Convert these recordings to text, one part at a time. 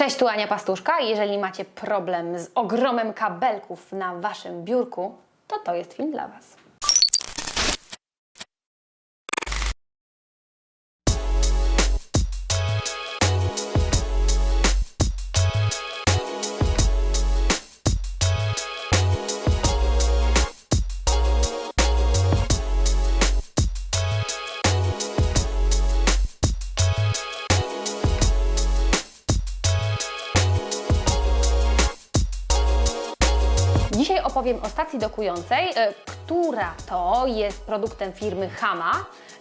Cześć, tu Ania Pastuszka. Jeżeli macie problem z ogromem kabelków na waszym biurku, to to jest film dla was. Opowiem o stacji dokującej, e, która to jest produktem firmy Hama.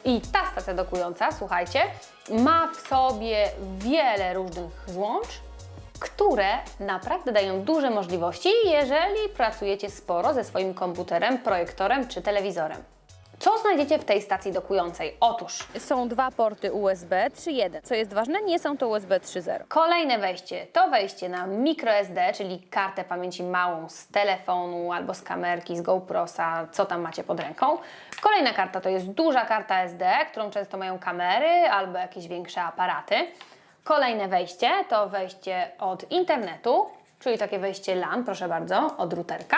I ta stacja dokująca, słuchajcie, ma w sobie wiele różnych złącz, które naprawdę dają duże możliwości, jeżeli pracujecie sporo ze swoim komputerem, projektorem czy telewizorem. Co znajdziecie w tej stacji dokującej? Otóż Są dwa porty USB 3.1. Co jest ważne, nie są to USB 3.0. Kolejne wejście to wejście na microSD, czyli kartę pamięci małą z telefonu albo z kamerki, z GoProsa, co tam macie pod ręką. Kolejna karta to jest duża karta SD, którą często mają kamery albo jakieś większe aparaty. Kolejne wejście to wejście od internetu, czyli takie wejście LAN, proszę bardzo, od routerka.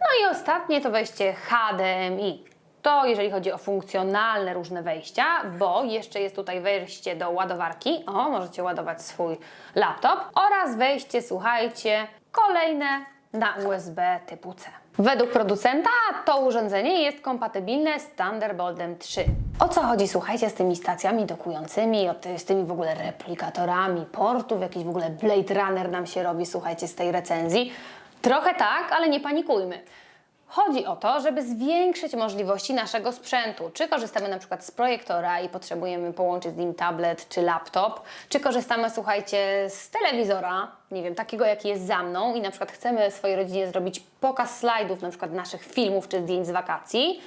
No i ostatnie to wejście HDMI. To jeżeli chodzi o funkcjonalne różne wejścia, bo jeszcze jest tutaj wejście do ładowarki. O, możecie ładować swój laptop. Oraz wejście, słuchajcie, kolejne na USB typu C. Według producenta to urządzenie jest kompatybilne z Thunderboltem 3. O co chodzi, słuchajcie, z tymi stacjami dokującymi, z tymi w ogóle replikatorami portów, jakiś w ogóle Blade Runner nam się robi, słuchajcie, z tej recenzji. Trochę tak, ale nie panikujmy. Chodzi o to, żeby zwiększyć możliwości naszego sprzętu. Czy korzystamy na przykład z projektora i potrzebujemy połączyć z nim tablet czy laptop, czy korzystamy, słuchajcie, z telewizora, nie wiem, takiego jaki jest za mną i na przykład chcemy swojej rodzinie zrobić pokaz slajdów, na przykład naszych filmów czy zdjęć z wakacji.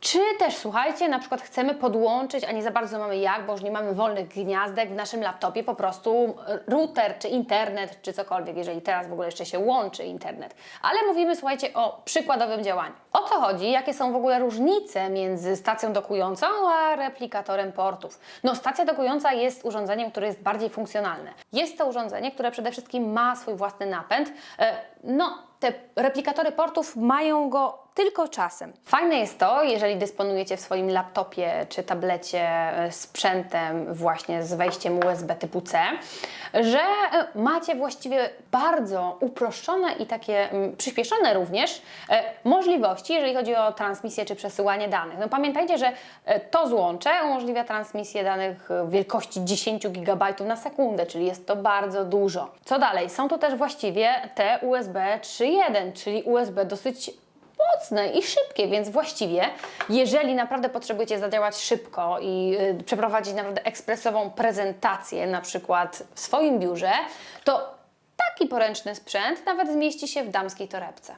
Czy też, słuchajcie, na przykład chcemy podłączyć, a nie za bardzo mamy jak, bo już nie mamy wolnych gniazdek w naszym laptopie, po prostu e, router, czy internet, czy cokolwiek, jeżeli teraz w ogóle jeszcze się łączy internet. Ale mówimy, słuchajcie, o przykładowym działaniu. O co chodzi? Jakie są w ogóle różnice między stacją dokującą a replikatorem portów? No, stacja dokująca jest urządzeniem, które jest bardziej funkcjonalne. Jest to urządzenie, które przede wszystkim ma swój własny napęd. No, te replikatory portów mają go tylko czasem. Fajne jest to, jeżeli dysponujecie w swoim laptopie czy tablecie e, sprzętem właśnie z wejściem USB typu C, że e, macie właściwie bardzo uproszczone i takie mm, przyspieszone również e, możliwości, jeżeli chodzi o transmisję czy przesyłanie danych. No pamiętajcie, że to złącze umożliwia transmisję danych wielkości 10 GB na sekundę, czyli jest to bardzo dużo. Co dalej? Są to też właściwie te USB 3.1, czyli USB dosyć mocne i szybkie, więc właściwie, jeżeli naprawdę potrzebujecie zadziałać szybko i y, przeprowadzić naprawdę ekspresową prezentację, na przykład w swoim biurze, to taki poręczny sprzęt nawet zmieści się w damskiej torebce.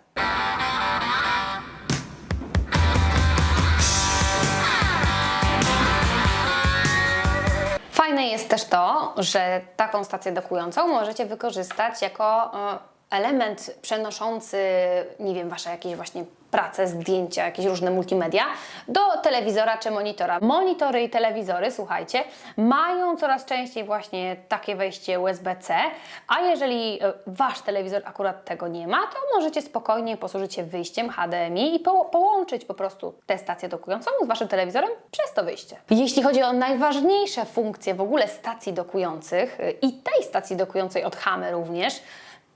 Fajne jest też to, że taką stację dokującą możecie wykorzystać jako e, element przenoszący, nie wiem, wasze jakieś właśnie prace, zdjęcia, jakieś różne multimedia do telewizora czy monitora. Monitory i telewizory, słuchajcie, mają coraz częściej właśnie takie wejście USB-C, a jeżeli e, wasz telewizor akurat tego nie ma, to możecie spokojnie posłużyć się wyjściem HDMI i po połączyć po prostu tę stację dokującą z waszym telewizorem przez to wyjście. Jeśli chodzi o najważniejsze funkcje w ogóle stacji dokujących y, i tej stacji dokującej od Hamy również,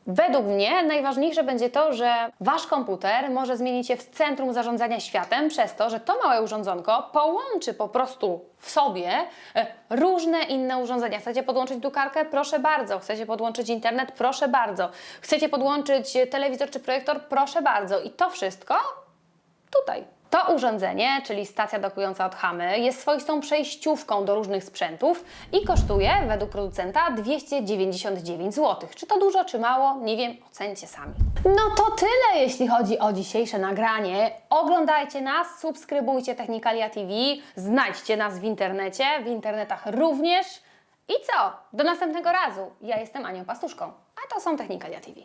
Według mnie najważniejsze będzie to, że Wasz komputer może zmienić się w centrum zarządzania światem przez to, że to małe urządzonko połączy po prostu w sobie e, różne inne urządzenia. Chcecie podłączyć drukarkę? Proszę bardzo. Chcecie podłączyć internet? Proszę bardzo. Chcecie podłączyć telewizor czy projektor? Proszę bardzo. I to wszystko tutaj. To urządzenie, czyli stacja dokująca od Hamy, jest swoistą przejściówką do różnych sprzętów i kosztuje według producenta 299 zł. Czy to dużo, czy mało? Nie wiem, ocencie sami. No to tyle, jeśli chodzi o dzisiejsze nagranie. Oglądajcie nas, subskrybujcie Technikalia TV, znajdźcie nas w internecie, w internetach również. I co? Do następnego razu. Ja jestem Anią Pastuszką, a to są Technikalia TV.